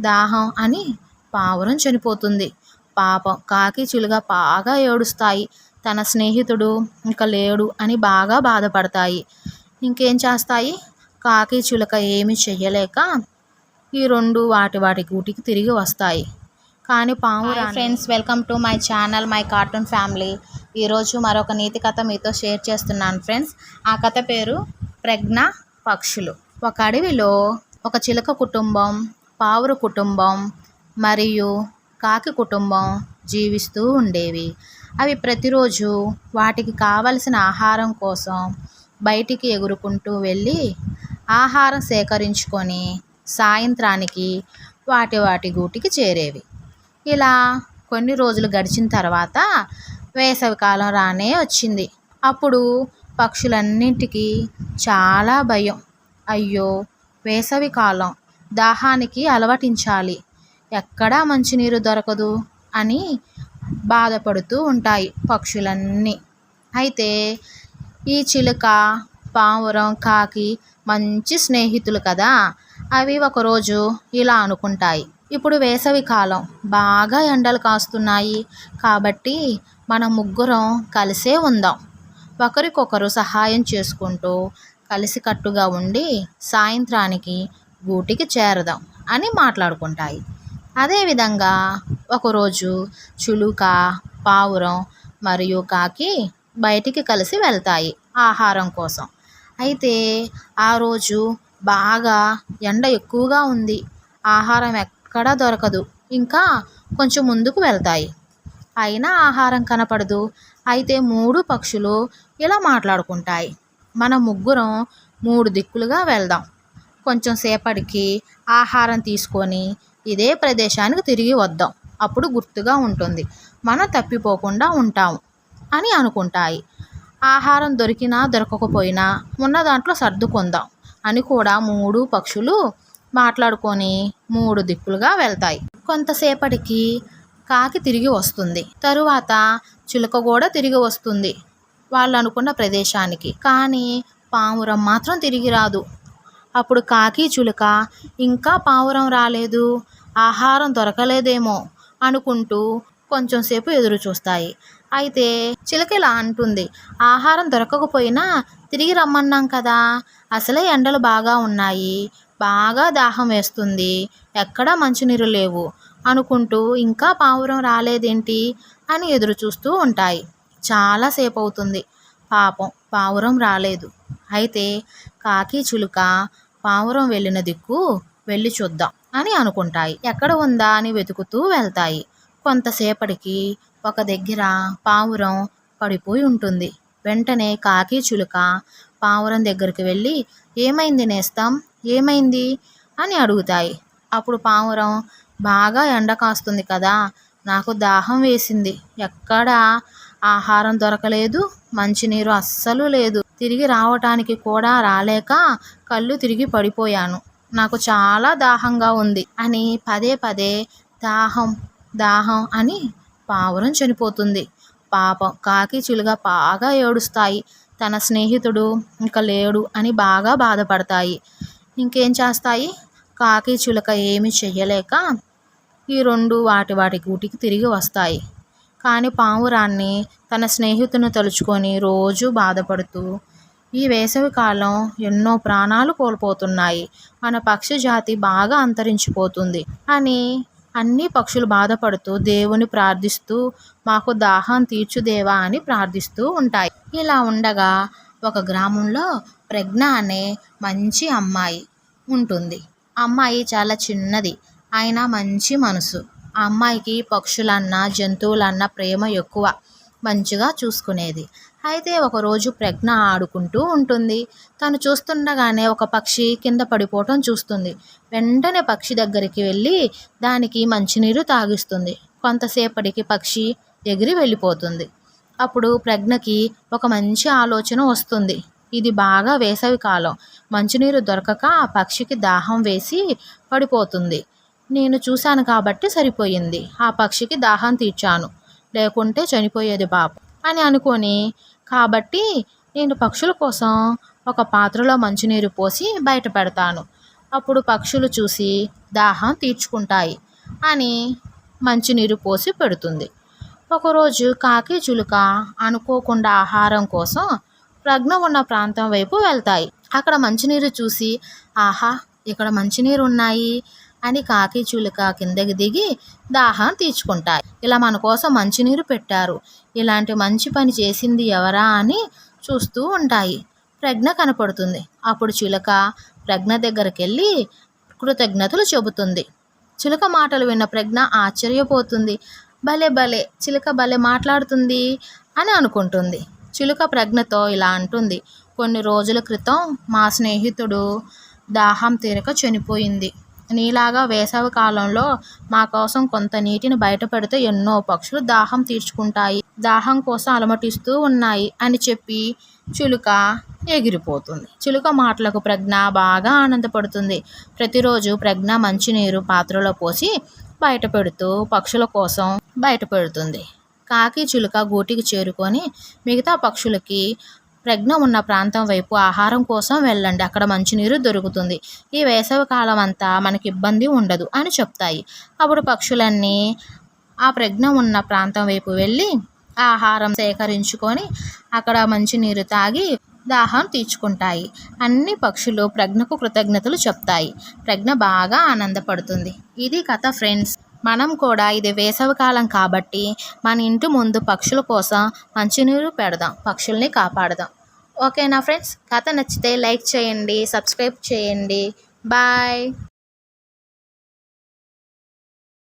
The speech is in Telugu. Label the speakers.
Speaker 1: దాహం అని పావురం చనిపోతుంది. పాపం కాకి చిలుక బాగా ఏడుస్తాయి. తన స్నేహితుడు ఇంకా లేడు అని బాగా బాధపడతాయి. ఇంకేం చేస్తాయి? కాకి చిలుక ఏమి చెయ్యలేక ఈ రెండు వాటి వాటి గూటికి తిరిగి వస్తాయి. కానీ పాము friends welcome to my channel my cartoon family. ఈరోజు మరొక నీతి కథ మీతో షేర్ చేస్తున్నాను ఫ్రెండ్స్. ఆ కథ పేరు ప్రజ్ఞ పక్షులు. ఒక అడవిలో ఒక చిలక కుటుంబం పావురు కుటుంబం మరియు కాకి కుటుంబం జీవిస్తూ ఉండేవి. అవి ప్రతిరోజు వాటికి కావలసిన ఆహారం కోసం బయటికి ఎగురుకుంటూ వెళ్ళి ఆహారం సేకరించుకొని సాయంత్రానికి వాటి వాటి గూటికి చేరేవి. ఇలా కొన్ని రోజులు గడిచిన తర్వాత వేసవికాలం రానే వచ్చింది. అప్పుడు పక్షులన్నింటికి చాలా భయం. అయ్యో వేసవికాలం దాహానికి అలవటించాలి. ఎక్కడా మంచినీరు దొరకదు అని బాధపడుతూ ఉంటాయి పక్షులన్నీ. అయితే ఈ చిలుక పావురం కాకి మంచి స్నేహితులు కదా. అవి ఒకరోజు ఇలా అనుకుంటాయి. ఇప్పుడు వేసవి కాలం. బాగా ఎండలు కాస్తున్నాయి కాబట్టి మన ముగ్గురం కలిసే ఉందాం. ఒకరికొకరు సహాయం చేసుకుంటూ కలిసికట్టుగా ఉండి సాయంత్రానికి గూటికి చేరదాం అని మాట్లాడుకుంటాయి. అదేవిధంగా ఒకరోజు చులుక పావురం మరియు కాకి బయటికి కలిసి వెళ్తాయి ఆహారం కోసం. అయితే ఆ రోజు బాగా ఎండ ఎక్కువగా ఉంది. ఆహారం ఎక్కడా దొరకదు. ఇంకా కొంచెం ముందుకు వెళ్తాయి. అయినా ఆహారం కనపడదు. అయితే మూడు పక్షులు ఇలా మాట్లాడుకుంటాయి. మన ముగ్గురం మూడు దిక్కులుగా వెళ్దాం. కొంచెం సేపటికి ఆహారం తీసుకొని ఇదే ప్రదేశానికి తిరిగి వద్దాం. అప్పుడు గుర్తుగా ఉంటుంది. మనం తప్పిపోకుండా ఉంటాము అని అనుకుంటాయి. ఆహారం దొరికినా దొరకకపోయినా ఉన్న దాంట్లో సర్దుకుందాం అని కూడా మూడు పక్షులు మాట్లాడుకొని మూడు దిక్కులుగా వెళ్తాయి. కొంతసేపటికి కాకి తిరిగి వస్తుంది. తరువాత చిలుక కూడా తిరిగి వస్తుంది. వాళ్ళు అనుకున్న ప్రదేశానికి. కానీ పావురం మాత్రం తిరిగి రాదు. అప్పుడు కాకి చిలుక ఇంకా పావురం రాలేదు ఆహారం దొరకలేదేమో అనుకుంటూ కొంచెంసేపు ఎదురు చూస్తాయి. అయితే చిలక ఇలా అంటుంది ఆహారం దొరకకపోయినా తిరిగి రమ్మన్నాం కదా అసలే ఎండలు బాగా ఉన్నాయి బాగా దాహం వేస్తుంది ఎక్కడా మంచినీరు లేవు అనుకుంటూ ఇంకా పావురం రాలేదేంటి? అని ఎదురు చూస్తూ ఉంటాయి. చాలాసేపు అవుతుంది. పాపం పావురం రాలేదు. అయితే కాకి చిలుక పావురం వెళ్ళిన దిక్కు వెళ్ళి చూద్దాం అని అనుకుంటాయి. ఎక్కడ ఉందా అని వెతుకుతూ వెళ్తాయి. కొంతసేపటికి ఒక దగ్గర పావురం పడిపోయి ఉంటుంది. వెంటనే కాకి చిలుక పావురం దగ్గరికి వెళ్ళి ఏమైంది నేస్తాం? ఏమైంది? అని అడుగుతాయి. అప్పుడు పావురం బాగా ఎండ కాస్తుంది కదా నాకు దాహం వేసింది. ఎక్కడా ఆహారం దొరకలేదు మంచినీరు అస్సలు లేదు. తిరిగి రావటానికి కూడా రాలేక కళ్ళు తిరిగి పడిపోయాను. నాకు చాలా దాహంగా ఉంది. అని పదే పదే దాహం దాహం అని పావురం చనిపోతుంది. పాపం కాకి చిలుక బాగా ఏడుస్తాయి. తన స్నేహితుడు ఇంకా లేడు అని బాగా బాధపడతాయి. ఇంకేం చేస్తాయి? కాకి చిలుక ఏమి చెయ్యలేక ఈ రెండు వాటి వాటి గూటికి తిరిగి వస్తాయి. కానీ పావురాన్ని తన స్నేహితుని తలుచుకొని రోజు బాధపడుతూ ఈ వేసవికాలం ఎన్నో ప్రాణాలు కోల్పోతున్నాయి. మన పక్షి జాతి బాగా అంతరించిపోతుంది అని అన్ని పక్షులు బాధపడుతూ దేవుని ప్రార్థిస్తూ మాకు దాహం తీర్చుదేవా అని ప్రార్థిస్తూ ఉంటాయి. ఇలా ఉండగా ఒక గ్రామంలో ప్రజ్ఞ అనే మంచి అమ్మాయి ఉంటుంది. అమ్మాయి చాలా చిన్నది. అయినా మంచి మనసు. ఆ అమ్మాయికి పక్షులన్నా జంతువులన్నా ప్రేమ ఎక్కువ. మంచిగా చూసుకునేది. అయితే ఒకరోజు ప్రజ్ఞ ఆడుకుంటూ ఉంటుంది. తను చూస్తుండగానే ఒక పక్షి కింద పడిపోవటం చూస్తుంది. వెంటనే పక్షి దగ్గరికి వెళ్ళి దానికి మంచినీరు తాగిస్తుంది. కొంతసేపటికి పక్షి ఎగిరి వెళ్ళిపోతుంది. అప్పుడు ప్రజ్ఞకి ఒక మంచి ఆలోచన వస్తుంది. ఇది బాగా వేసవి కాలం. మంచినీరు దొరకక పక్షికి దాహం వేసి పడిపోతుంది. నేను చూశాను కాబట్టి సరిపోయింది. ఆ పక్షికి దాహం తీర్చాను. లేకుంటే చనిపోయేది పాపం అని అనుకొని కాబట్టి నేను పక్షుల కోసం ఒక పాత్రలో మంచినీరు పోసి బయట పెడతాను. అప్పుడు పక్షులు చూసి దాహం తీర్చుకుంటాయి అని మంచినీరు పోసి పెడుతుంది. ఒకరోజు కాకి చిలుక అనుకోకుండా ఆహారం కోసం ప్రజ్ఞ ఉన్న ప్రాంతం వైపు వెళ్తాయి. అక్కడ మంచినీరు చూసి ఆహా ఇక్కడ మంచినీరు ఉన్నాయి అని కాకి చిలుక కిందకి దిగి దాహం తీర్చుకుంటాయి. ఇలా మన కోసం మంచినీరు పెట్టారు. ఇలాంటి మంచి పని చేసింది ఎవరా అని చూస్తూ ఉంటాయి. ప్రజ్ఞ కనపడుతుంది. అప్పుడు చిలుక ప్రజ్ఞ దగ్గరికి వెళ్ళి కృతజ్ఞతలు చెబుతుంది. చిలుక మాటలు విన్న ప్రజ్ఞ ఆశ్చర్యపోతుంది. భలే భలే! చిలుక భలే మాట్లాడుతుంది అని అనుకుంటుంది. చిలుక ప్రజ్ఞతో ఇలా అంటుంది. కొన్ని రోజుల క్రితం మా స్నేహితుడు దాహం తీరక చనిపోయింది. నీలాగా వేసవి కాలంలో మా కోసం కొంత నీటిని బయట పెడితే ఎన్నో పక్షులు దాహం తీర్చుకుంటాయి. దాహం కోసం అలమటిస్తూ ఉన్నాయి అని చెప్పి చిలుక ఎగిరిపోతుంది. చిలుక మాటలకు ప్రజ్ఞ బాగా ఆనందపడుతుంది. ప్రతిరోజు ప్రజ్ఞ మంచినీరు పాత్రలో పోసి బయట పెడుతూ పక్షుల కోసం బయట పెడుతుంది. కాకి చిలుక గూటికి చేరుకొని మిగతా పక్షులకి ప్రజ్ఞ ఉన్న ప్రాంతం వైపు ఆహారం కోసం వెళ్ళండి. అక్కడ మంచినీరు దొరుకుతుంది. ఈ వేసవి కాలం అంతా మనకి ఇబ్బంది ఉండదు అని చెప్తాయి. అప్పుడు పక్షులన్నీ ఆ ప్రజ్ఞ ఉన్న ప్రాంతం వైపు వెళ్ళి ఆహారం సేకరించుకొని అక్కడ మంచినీరు తాగి దాహం తీర్చుకుంటాయి. అన్ని పక్షులు ప్రజ్ఞకు కృతజ్ఞతలు చెప్తాయి. ప్రజ్ఞ బాగా ఆనందపడుతుంది. ఇది కథ ఫ్రెండ్స్. మనం కూడా ఇది వేసవికాలం కాబట్టి మన ఇంటి ముందు పక్షుల కోసం మంచినీరు పెడదాం. పక్షుల్ని కాపాడదాం. ఓకేనా ఫ్రెండ్స్? కథ నచ్చితే లైక్ చేయండి సబ్స్క్రైబ్ చేయండి. బాయ్.